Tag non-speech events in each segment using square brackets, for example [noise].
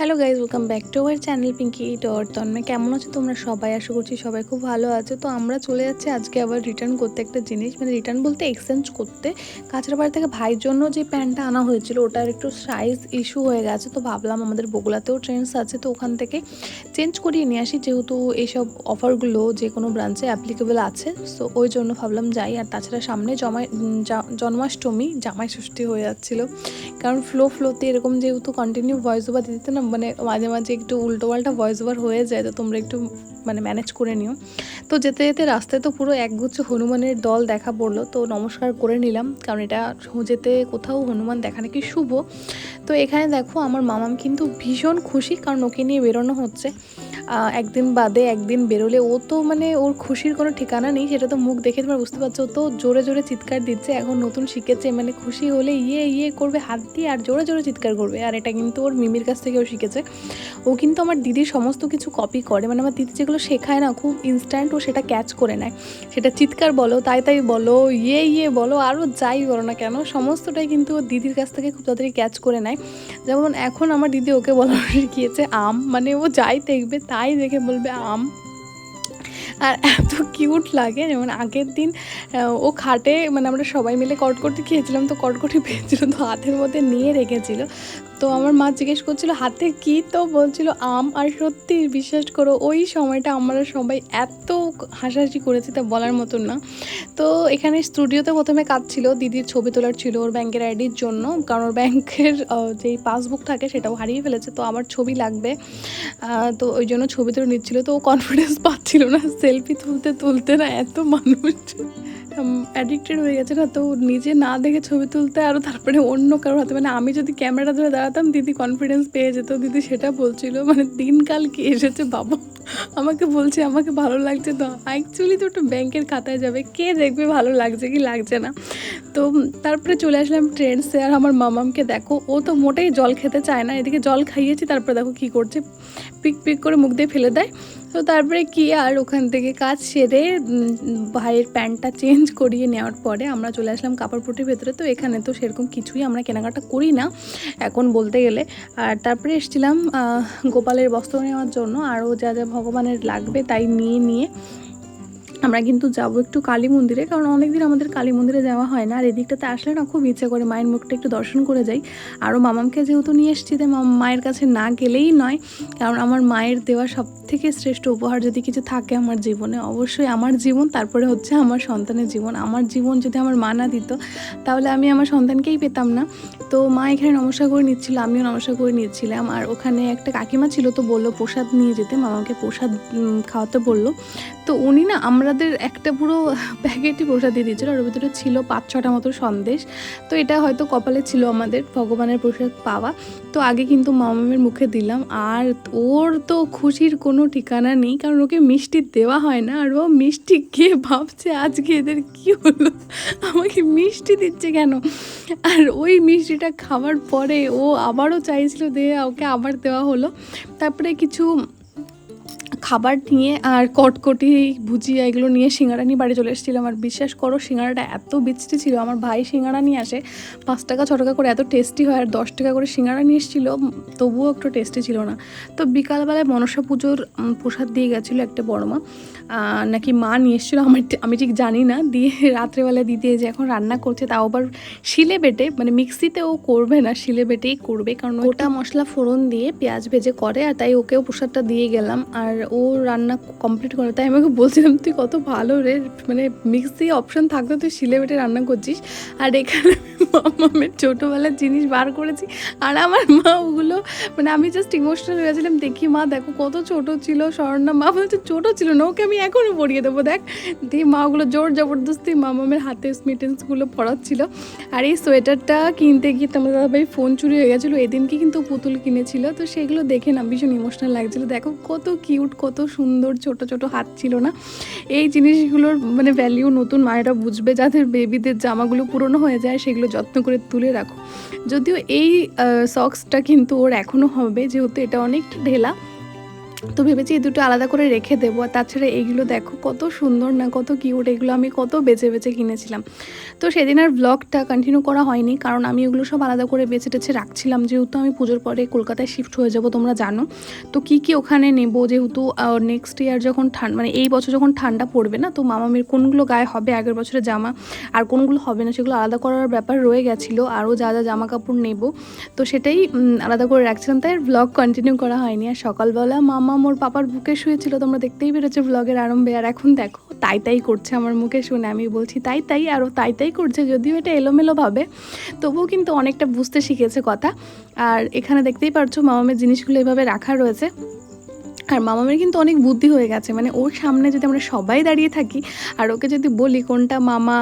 Hello guys welcome back to our channel Pinky dot Tanmoy, কেমন আছো তোমরা? সবাই আশা করছি সবাই খুব ভালো আছো। তো আমরা চলে যাচ্ছি আজকে আবার রিটার্ন করতে একটা জিনিস। মানে রিটার্ন বলতে এক্সচেঞ্জ করতে। কাছাড়াবাড়ি থেকে ভাইয়ের জন্য যে প্যান্টটা আনা হয়েছিল, ওটার একটু সাইজ ইস্যু হয়ে গেছে। তো ভাবলাম আমাদের বগুলাতেও ট্রেন্ডস আছে, তো ওখান থেকে চেঞ্জ করিয়ে নিয়ে আসি। যেহেতু এইসব অফারগুলো যে কোনো ব্রাঞ্চে অ্যাপ্লিকেবল আছে সো ওই জন্য ভাবলাম যাই। আর তাছাড়া সামনে জমাই জন্মাষ্টমী, জামাই ষষ্ঠী হয়ে যাচ্ছিল। কারণ ফ্লো ফ্লোতে এরকম যেহেতু কন্টিনিউ ভয়েস ওভার দিতে না মানে মাঝে মাঝে একটু উল্টো পাল্টা ভয়েস ওভার হয়ে যায়, তো তোমরা একটু মানে ম্যানেজ করে নিও। তো যেতে যেতে রাস্তায় তো পুরো একগুচ্ছ হনুমানের দল দেখা পড়ল, তো নমস্কার করে নিলাম, কারণ এটা যেতে কোথাও হনুমান দেখা নাকি শুভ। তো এখানে দেখো, আমার মামাম কিন্তু ভীষণ খুশি, কারণ ওকে নিয়ে বেরোনো হচ্ছে। একদিন বাদে একদিন বেরোলে, ও তো মানে ওর খুশির কোনো ঠিকানা নেই, সেটা তো মুখ দেখে তোমার বুঝতে পারছ। ও তো জোরে জোরে চিৎকার দিচ্ছে, এখন নতুন শিখেছে মানে খুশি হলে ইয়ে ইয়ে করবে, হাত দিয়ে আর জোরে জোরে চিৎকার করবে। আর এটা কিন্তু ওর মিমির কাছ থেকেও শিখেছে। ও কিন্তু আমার দিদির সমস্ত কিছু কপি করে মানে আমার দিদি যেগুলো শেখায় না, খুব ইনস্ট্যান্ট ও সেটা ক্যাচ করে নেয়। সেটা চিৎকার বলো, তাই তাই বলো ইয়ে ইয়ে বলো আরও যাই বলো না কেন, সমস্তটাই কিন্তু ওর দিদির কাছ থেকে খুব তাড়াতাড়ি ক্যাচ করে নেয়। যেমন এখন আমার দিদি ওকে বলা শিখিয়েছে, আম মানে ও যাই দেখবে তাই দেখে বলবে আম। আর এত কিউট লাগে, যেমন আগের দিন ও খাটে মানে আমরা সবাই মিলে কটকটি খেয়েছিলাম, তো কটকটি [laughs] পেয়েছিল, তো হাতের মধ্যে নিয়ে রেখেছিল। তো আমার মা জিজ্ঞেস করছিল, হাতে কি তো? বলছিল, আম। আর সত্যি বিশ্বাস করো, ওই সময়টা আমরা সবাই এত হাসাহাসি করেছি তা বলার মতন না। তো এখানে স্টুডিওতে প্রথমে কাজ ছিল, দিদির ছবি তোলার ছিল ওর ব্যাংকের আইডির জন্য, কারণ ওর ব্যাংকের যেই পাসবুক থাকে সেটাও হারিয়ে ফেলেছে, তো আমার ছবি লাগবে। তো ওই জন্য ছবি তুলে নিচ্ছিল, তো ও কনফিডেন্স পাচ্ছিল না সেলফি তুলতে তুলতে না, এত মানুষ। অ্যাডিক্টেড হয়ে গেছে না, তো নিজে না দেখে ছবি তুলতে আরও তারপরে অন্য কারোর হাতে মানে আমি যদি ক্যামেরা ধরে দাঁড়াতাম, দিদি কনফিডেন্স পেয়ে যেত, দিদি সেটা বলছিল মানে দিনকাল কি এসেছে বাবা? আমাকে বলছে, আমাকে ভালো লাগছে তো অ্যাকচুয়ালি তো একটু ব্যাংকের খাতায় যাবে, কে দেখবে ভালো লাগছে কি লাগছে না? তো তারপরে চলে আসলাম ট্রেন্ডসে আর আমার মামামকে দেখো, ও তো মোটেই জল খেতে চায় না, এদিকে জল খাইয়েছি, তারপরে দেখো কি করছে, পিক পিক করে মুখ দিয়ে ফেলে দেয় তো তারপরে কি আর ওখান থেকে কাজ সেরে ভাইয়ের প্যান্টটা চেঞ্জ করিয়ে নেওয়ার পরে আমরা চলে আসলাম কাপড়পুটির ভেতরে। তো এখানে তো সেরকম কিছুই আমরা কেনাকাটা করি না, এখন বলতে গেলে। আর তারপরে এসেছিলাম গোপালের বস্ত্র নেওয়ার জন্য। আরও যা যা ভগবানের লাগবে তাই নিয়ে নিয়ে আমরা কিন্তু যাব একটু কালী মন্দিরে, কারণ অনেকদিন আমাদের কালী মন্দিরে যাওয়া হয় না। আর এদিকটাতে আসলে না খুব ইচ্ছে করে মায়ের মুখটা একটু দর্শন করে যাই। আরও মামামকে যেহেতু নিয়ে এসেছি, তাই মায়ের কাছে না গেলেই নয়। কারণ আমার মায়ের দেওয়া সব থেকে শ্রেষ্ঠ উপহার যদি কিছু থাকে আমার জীবনে, অবশ্যই আমার জীবন, তারপরে হচ্ছে আমার সন্তানের জীবন। আমার জীবন যদি আমার মা না দিত, তাহলে আমি আমার সন্তানকেই পেতাম না। তো মা এখানে নমস্কার করে নিচ্ছিল, আমিও নমস্কার করে নিচ্ছিলাম। আর ওখানে একটা কাকিমা ছিল তো বলল প্রসাদ নিয়ে যেতে, মামাকে প্রসাদ খাওয়াতে বলল। তো উনি না আমাদের একটা পুরো প্যাকেটই প্রসাদ দিয়ে দিয়েছিল ওর ভিতরে ছিল পাঁচ ছটা মতো সন্দেশ। তো এটা হয়তো কপালে ছিল আমাদের ভগবানের প্রসাদ পাওয়া। তো আগে কিন্তু মামামের মুখে দিলাম, আর ওর তো খুশির কোনো ঠিকানা নেই, কারণ ওকে মিষ্টি দেওয়া হয় না। আর ও মিষ্টি কে ভাবছে, আজকে এদের কি হলো? আমাকে মিষ্টি দিচ্ছে কেন? আর ওই মিষ্টিটা খাওয়ার পরে ও আবারও চাইছিল দিয়ে ওকে আবার দেওয়া হলো। তারপরে কিছু খাবার নিয়ে আর কটকটি, ভুজিয়া এগুলো নিয়ে সিঙ্গারা নিয়ে বাড়ি চলে এসেছিলাম। আর বিশ্বাস করো, সিঙ্গারাটা এত বিচটি ছিল। আমার ভাই সিঙ্গারা নিয়ে আসে, পাঁচ টাকা, ছ টাকা করে এত টেস্টি হয়, আর দশ টাকা করে সিঙ্গারা নিয়ে এসেছিল তবুও একটু টেস্টি ছিল না। তো বিকালবেলায় মনসা পুজোর প্রসাদ দিয়ে গেছিল একটা বড় মা। নাকি মা নিয়ে এসেছিল আমার আমি ঠিক জানি না। দিয়ে রাত্রেবেলা দিতে যে এখন রান্না করছে, তাও আবার শিলে বেটে মানে মিক্সিতে ও করবে না, শিলে বেটেই করবে। কারণ ওটা মশলা ফোড়ন দিয়ে পেঁয়াজ ভেজে করে, আর তাই ওকেও প্রসাদটা দিয়ে গেলাম। আর ও রান্না কমপ্লিট করে, তাই আমাকে বলছিলাম, তুই কত ভালো রে মানে মিক্সি অপশন থাকতে তুই শিলে বেটে রান্না করছিস। আর এখানে মামের ছোটোবেলার জিনিস বার করেছি, আর আমার মা ওগুলো মানে আমি জাস্ট ইমোশনাল হয়ে গেছিলাম, দেখি মা, দেখো কত ছোট ছিল স্বর্ণা। মা বলছে, ছোট ছিল না, ওকে আমি এখনও পরিয়ে দেবো, দেখ। দিয়ে মা ওগুলো জোর জবরদস্তি মামামের হাতে স্মিটেন্সগুলো পড়াচ্ছিল আর এই সোয়েটারটা কিনতে গিয়ে তোমার দাদাভাই ফোন চুরি হয়ে গেছিল, এদিনকে কিন্তু পুতুল কিনেছিল, তো সেগুলো দেখে না ভীষণ ইমোশনাল লাগছিল। দেখো কত কিউট কত সুন্দর ছোট ছোট হাত ছিল না। এই জিনিসগুলোর মানে ভ্যালিউ নতুন মায়েরা বুঝবে, যাদের বেবিদের জামাগুলো পুরনো হয়ে যায় সেগুলো যত্ন করে তুলে রাখো। যদিও এই সক্সটা কিন্তু ওর এখনও হবে, যেহেতু এটা অনেক ঢেলা। তো ভেবেছি এই দুটো আলাদা করে রেখে দেবো। আর তাছাড়া এইগুলো দেখো, কত সুন্দর না, কত কিউট এগুলো আমি কত বেছে বেছে কিনেছিলাম। তো সেদিন আর ব্লগটা কন্টিনিউ করা হয়নি, কারণ আমি এগুলো সব আলাদা করে বেছে টেছে রাখছিলাম। যেহেতু আমি পুজোর পরে কলকাতায় শিফট হয়ে যাব, তোমরা জানো। তো কি কি ওখানে নেব, যেহেতু নেক্সট ইয়ার যখন ঠান্ডা মানে এই বছর যখন ঠান্ডা পড়বে না, তো মামামের কোনগুলো গায়ে হবে, আগের বছরের জামা, আর কোনগুলো হবে না, সেগুলো আলাদা করার ব্যাপার রয়ে গেছিল। আরও যা যা জামা কাপড় নেব, তো সেটাই আলাদা করে রাখছিলাম। তাই ব্লগ কন্টিনিউ করা হয়নি। আর সকালবেলা মামা মোর পাপার বুকে শুয়েছিল, তোমরা দেখতেই পেরেছ ব্লগের আরম্ভে। আর এখন দেখো, তাই তাই করছে আমার মুখে শুনে। আমি বলছি, তাই তাই আরও তাই তাই করছে। যদিও এটা এলোমেলোভাবে তবুও কিন্তু অনেকটা বুঝতে শিখেছে কথা। আর এখানে দেখতেই পারছ, মামামের জিনিসগুলো এভাবে রাখা রয়েছে। আর মামামের কিন্তু অনেক বুদ্ধি হয়ে গেছে। মানে ওর সামনে যদি আমরা সবাই দাঁড়িয়ে থাকি, আর ওকে যদি বলি কোনটা মামা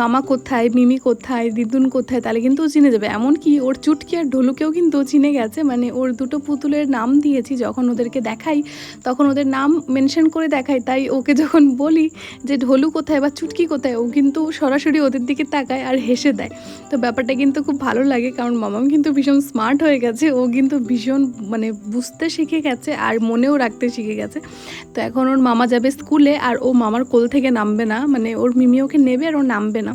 মামা কোথায়, মিমি কোথায়, দিদুন কোথায়, তাহলে কিন্তু ও চিনে যাবে। এমনকি ওর চুটকি আর ঢোলুকেও কিন্তু চিনে গেছে। মানে ওর দুটো পুতুলের নাম দিয়েছি যখন ওদেরকে দেখাই, তখন ওদের নাম মেনশন করে দেখাই। তাই ওকে যখন বলি যে ঢোলু কোথায় বা চুটকি কোথায়, ও কিন্তু সরাসরি ওদের দিকে তাকায় আর হেসে দেয়। তো ব্যাপারটা কিন্তু খুব ভালো লাগে, কারণ মামাম কিন্তু ভীষণ স্মার্ট হয়ে গেছে। ও কিন্তু ভীষণ মানে বুঝতে শিখে গেছে, আর মনেও রাখতে শিখে গেছে। তো এখন ওর মামা যাবে স্কুলে আর ও মামার কোল থেকে নামবে না। মানে ওর মিমি ওকে নেবে আর ও নামবে না।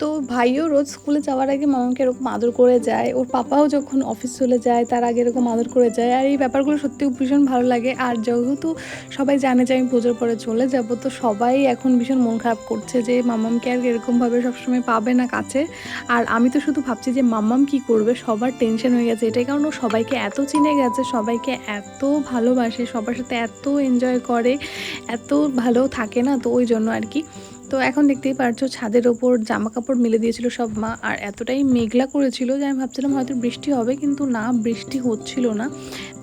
তো ভাইও রোজ স্কুলে যাওয়ার আগে মামাকে এরকম আদর করে যায়। ওর পাপাও যখন অফিস চলে যায়, তার আগে এরকম আদর করে যায়। আর এই ব্যাপারগুলো সত্যি ভীষণ ভালো লাগে। আর যেহেতু সবাই জানে যে আমি পুজোর পরে চলে যাব, তো সবাই এখন ভীষণ মন খারাপ করছে যে মামামকে আর এরকমভাবে সবসময় পাবে না কাছে। আর আমি তো শুধু ভাবছি যে মাম্মাম কি করবে, সবার টেনশন হয়ে গেছে। এটাই কারণ ও সবাইকে এত চিনে গেছে, সবাইকে এত ভালোবাসে, সবার সাথে এত এনজয় করে, এত ভালো থাকে না, তো ওই জন্য আর কি। তো এখন দেখতেই পারছ ছাদের ওপর জামা কাপড় মেলে দিয়েছিল সব মা, আর এতটাই মেঘলা করেছিল যে আমি ভাবছিলাম হয়তো বৃষ্টি হবে, কিন্তু না, বৃষ্টি হচ্ছিল না।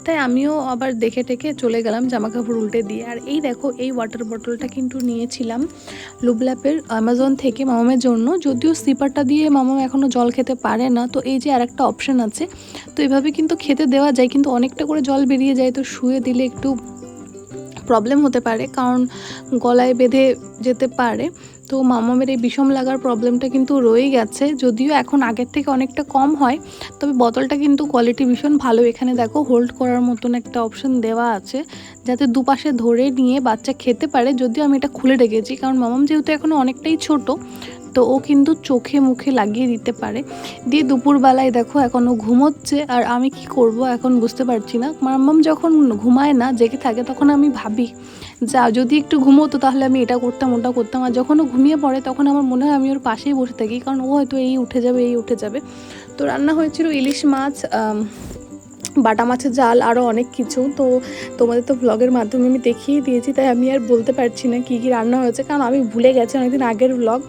তাই আমিও আবার দেখে টেকে চলে গেলাম জামা কাপড় উল্টে দিয়ে। আর এই দেখো, এই ওয়াটার বটলটা কিন্তু নিয়েছিলাম লুবল্যাপের অ্যামাজন থেকে মামামের জন্য। যদিও স্লিপারটা দিয়ে মামাম এখনও জল খেতে পারে না, তো এই যে আর একটা অপশান আছে। তো এভাবে কিন্তু খেতে দেওয়া যায়, কিন্তু অনেকটা করে জল বেরিয়ে যায়, তো শুয়ে দিলে একটু প্রবলেম হতে পারে, কারণ গলায় বেঁধে যেতে পারে। তো মামামের এই বিষম লাগার প্রবলেমটা কিন্তু রয়েই গেছে। যদিও এখন আগের থেকে অনেকটা কম হয়, তবে বোতলটা কিন্তু কোয়ালিটি ভীষণ ভালো। এখানে দেখো হোল্ড করার মতন একটা অপশন দেওয়া আছে, যাতে দুপাশে ধরে নিয়ে বাচ্চা খেতে পারে। যদিও আমি এটা খুলে রেখেছি, কারণ মামাম যেহেতু এখনও অনেকটাই ছোট তো ও কিন্তু চোখে মুখে লাগিয়ে দিতে পারে। দিয়ে দুপুরবেলায় দেখো এখন ও ঘুমোচ্ছে আর আমি কি করব এখন বুঝতে পারছি না। মাম্মাম যখন ঘুমায় না, জেগে থাকে, তখন আমি ভাবি যা যদি একটু ঘুমোতো তাহলে আমি এটা করতাম, ওটা করতাম। আর যখন ও ঘুমিয়ে পড়ে, তখন আমার মনে হয় আমি ওর পাশেই বসে থাকি, কারণ ও হয়তো এই উঠে যাবে, এই উঠে যাবে। তো রান্না হয়েছিল ইলিশ মাছ বাটা মাছের জাল আরও অনেক কিছু। তো তোমাদের তো ব্লগের মাধ্যমে আমি দেখিয়ে দিয়েছি, তাই আমি আর বলতে পারছি না কী কী রান্না হয়েছে, কারণ আমি ভুলে গেছি অনেকদিন আগের ব্লগ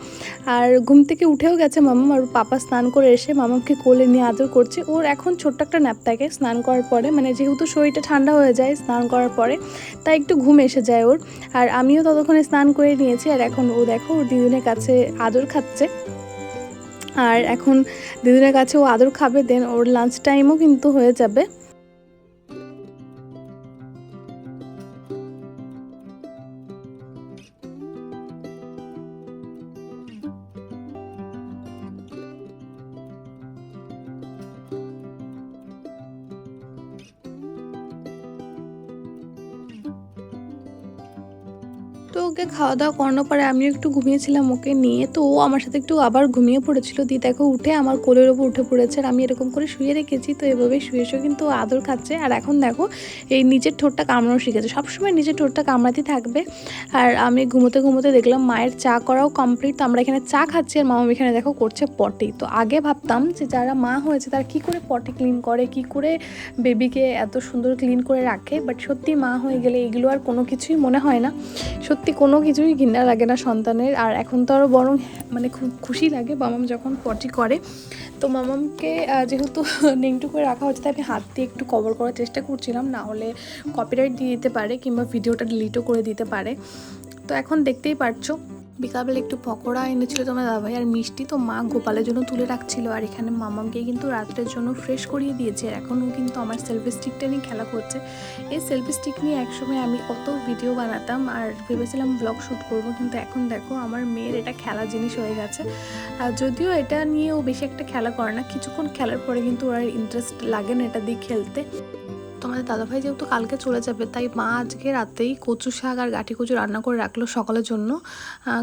আর ঘুম থেকে উঠেও গেছে মামাম আর পাপা স্নান করে এসে মামাকে কোলে নিয়ে আদর করছে। ওর এখন ছোট্ট একটা ন্যাপ থাকে স্নান করার পরে মানে যেহেতু শরীরটা ঠান্ডা হয়ে যায় স্নান করার পরে, তাই একটু ঘুম এসে যায় ওর। আর আমিও ততক্ষণে স্নান করে নিয়েছি, আর এখন ও দেখো, ওর দিদুনের কাছে আদর খাচ্ছে। আর এখন দিদিরা কাছে ও আদর খাবে দেন ওর লাঞ্চ টাইমও কিন্তু হয়ে যাবে। তো ওকে খাওয়া দাওয়া করানোর পরে আমিও একটু ঘুমিয়েছিলাম ওকে নিয়ে। তো ও আমার সাথে একটু আবার ঘুমিয়ে পড়েছিল। দিয়ে দেখো, উঠে আমার কোলের ওপর উঠে পড়েছে আর আমি এরকম করে শুয়ে রেখেছি। তো এভাবে শুয়ে শুয়ে কিন্তু আদর খাচ্ছে। আর এখন দেখো, এই নিজের ঠোঁটটা কামড়ানো শিখেছে সবসময় নিজের ঠোঁটটা কামড়াতেই থাকবে। আর আমি ঘুমোতে ঘুমোতে দেখলাম মায়ের চা করাও কমপ্লিট। তো আমরা এখানে চা খাচ্ছি আর মামা এখানে দেখো করছে পটি। তো আগে ভাবতাম যে যারা মা হয়েছে তারা কী করে পটি ক্লিন করে, কি করে বেবিকে এত সুন্দর ক্লিন করে রাখে? বাট সত্যি মা হয়ে গেলে এগুলো আর কোনো কিছুই মনে হয় না। সত্যি কোনো কিছুই ঘৃণা লাগে না সন্তানের। আর এখন তো আরও বরং মানে খুব খুশি লাগে। মামাম যখন পটি করে, তো মামামকে যেহেতু [laughs] নিংটু করে রাখা হচ্ছে তাই আমি হাত দিয়ে একটু কভার করার চেষ্টা করছিলাম। না হলে কপিরাইট দিয়ে দিতে পারে কিংবা ভিডিওটা ডিলিটও করে দিতে পারে। তো এখন দেখতেই পারছ বিকালবেলা একটু পকোড়া এনেছিল তোমার দাদাভাই, আর মিষ্টি তো মা গোপালের জন্য তুলে রাখছিল, আর এখানে মামামকে কিন্তু রাত্রের জন্য ফ্রেশ করিয়ে দিয়েছে এখনও কিন্তু আমার সেলফি স্টিকটা নিয়ে খেলা করছে। এই সেলফি স্টিক নিয়ে একসময় আমি কত ভিডিও বানাতাম, আর ভেবেছিলাম ব্লগ শ্যুট করব, কিন্তু এখন দেখো আমার মেয়ের এটা খেলা জিনিস হয়ে গেছে। আর যদিও এটা নিয়ে ও বেশি একটা খেলা করে না, কিছুক্ষণ খেলার পরে কিন্তু ওর ইন্টারেস্ট লাগে না এটা দিয়ে খেলতে। তোমাদের দাদাভাই যেহেতু কালকে চলে যাবে, তাই মা আজকে রাতেই কচু শাক আর গাঠি কচু রান্না করে রাখল সকালের জন্য।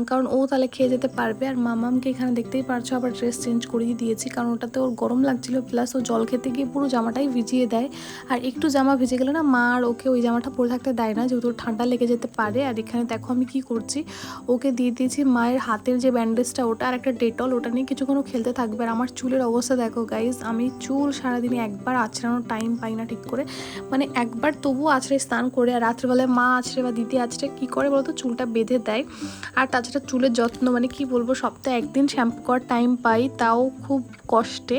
কারণ ও তাহলে খেয়ে যেতে পারবে। আর মামামকে এখানে দেখতেই পারছ, আবার ড্রেস চেঞ্জ করিয়ে দিয়েছি, কারণ ওটাতে ওর গরম লাগছিল। প্লাস ও জল খেতে গিয়ে পুরো জামাটাই ভিজিয়ে দেয়। আর একটু জামা ভিজে গেলে না, মা আর ওকে ওই জামাটা পরে থাকতে দেয় না, যেহেতু ঠান্ডা লেগে যেতে পারে। আর এখানে দেখো আমি কি করছি, ওকে দিয়ে দিয়েছি মায়ের হাতের যে ব্যান্ডেজটা, ওটা আর একটা ডেটল, ওটা নিয়ে কিছুক্ষণ খেলতে থাকবে। আর আমার চুলের অবস্থা দেখো গাইজ আমি চুল সারাদিনে একবার আছড়ানোর টাইম পাই না ঠিক করে। মানে একবার তবু আছড়ে স্নান করে, আর রাত্রেবেলায় মা আছড়ে বা দিদি আছড়ে কী করে বলতো? চুলটা বেঁধে দেয়। আর তাছাড়া চুলের যত্ন মানে কি বলব, সপ্তাহে একদিন শ্যাম্পু করার টাইম পাই, তাও খুব কষ্টে।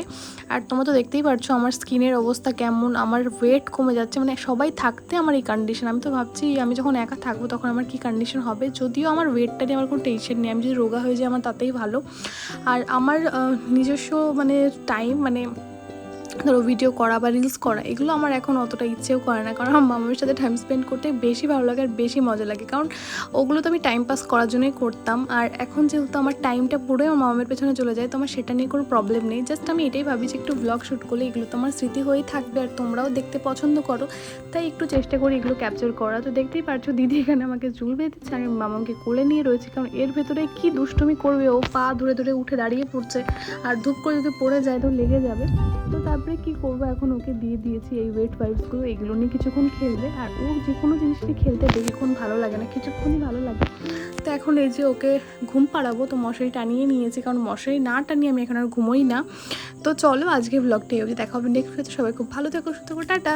আর তোমরা তো দেখতেই পারছ আমার স্কিনের অবস্থা কেমন, আমার ওয়েট কমে যাচ্ছে মানে সবাই থাকতে আমার এই কন্ডিশন আমি তো ভাবছি, আমি যখন একা থাকব তখন আমার কি কন্ডিশন হবে? যদিও আমার ওয়েটটা নিয়ে আমার কোনো টেনশন নেই, আমি যদি রোগা হয়ে যাই আমার তাতেই ভালো। আর আমার নিজস্ব মানে টাইম মানে ধরো ভিডিও করা বা রিলস করা, এগুলো আমার এখন অতটা ইচ্ছেও করে না। কারণ আমার মামার সাথে টাইম স্পেন্ড করতে বেশি ভালো লাগে আর বেশি মজা লাগে। কারণ ওগুলো তো আমি টাইম পাস করার জন্যই করতাম। আর এখন যেহেতু আমার টাইমটা পুরোই আমার মামার পেছনে চলে যায়, তো আমার সেটা নিয়ে কোনো প্রবলেম নেই। জাস্ট আমি এটাই ভাবি যে একটু ব্লগ শ্যুট করলে এগুলো তো আমার স্মৃতি হয়েই থাকবে আর তোমরাও দেখতে পছন্দ করো। তাই একটু চেষ্টা করি এগুলো ক্যাপচার করা। তো দেখতেই পারছ দিদি এখানে আমাকে চুল বেঁধেছে আমি মামাকে কোলে নিয়ে রয়েছি। কারণ এর ভেতরে কি দুষ্টুমি করবে? ও পা ধরে ধরে উঠে দাঁড়িয়ে পড়ছে। আর ধূপ করে যদি পড়ে যায় তো লেগে যাবে। তো তারপরে কি করব? এখন ওকে দিয়ে দিয়েছি এই ওয়েট ওয়াইপসগুলো এগুলো নিয়ে কিছুক্ষণ খেলবে। আর ও যে কোনো জিনিসটি খেলতে বেশিক্ষণ ভালো লাগে না, কিছুক্ষণই ভালো লাগে। তো এখন এই যে ওকে ঘুম পাড়াবো, তো মশারি টানিয়ে নিয়েছি। কারণ মশারি না টানিয়ে আমি এখন আর ঘুমোই না। তো চলো আজকে ব্লগটা দেখা হবে নেক্সট সবাই খুব ভালো থেকো, সুস্থ টাটা।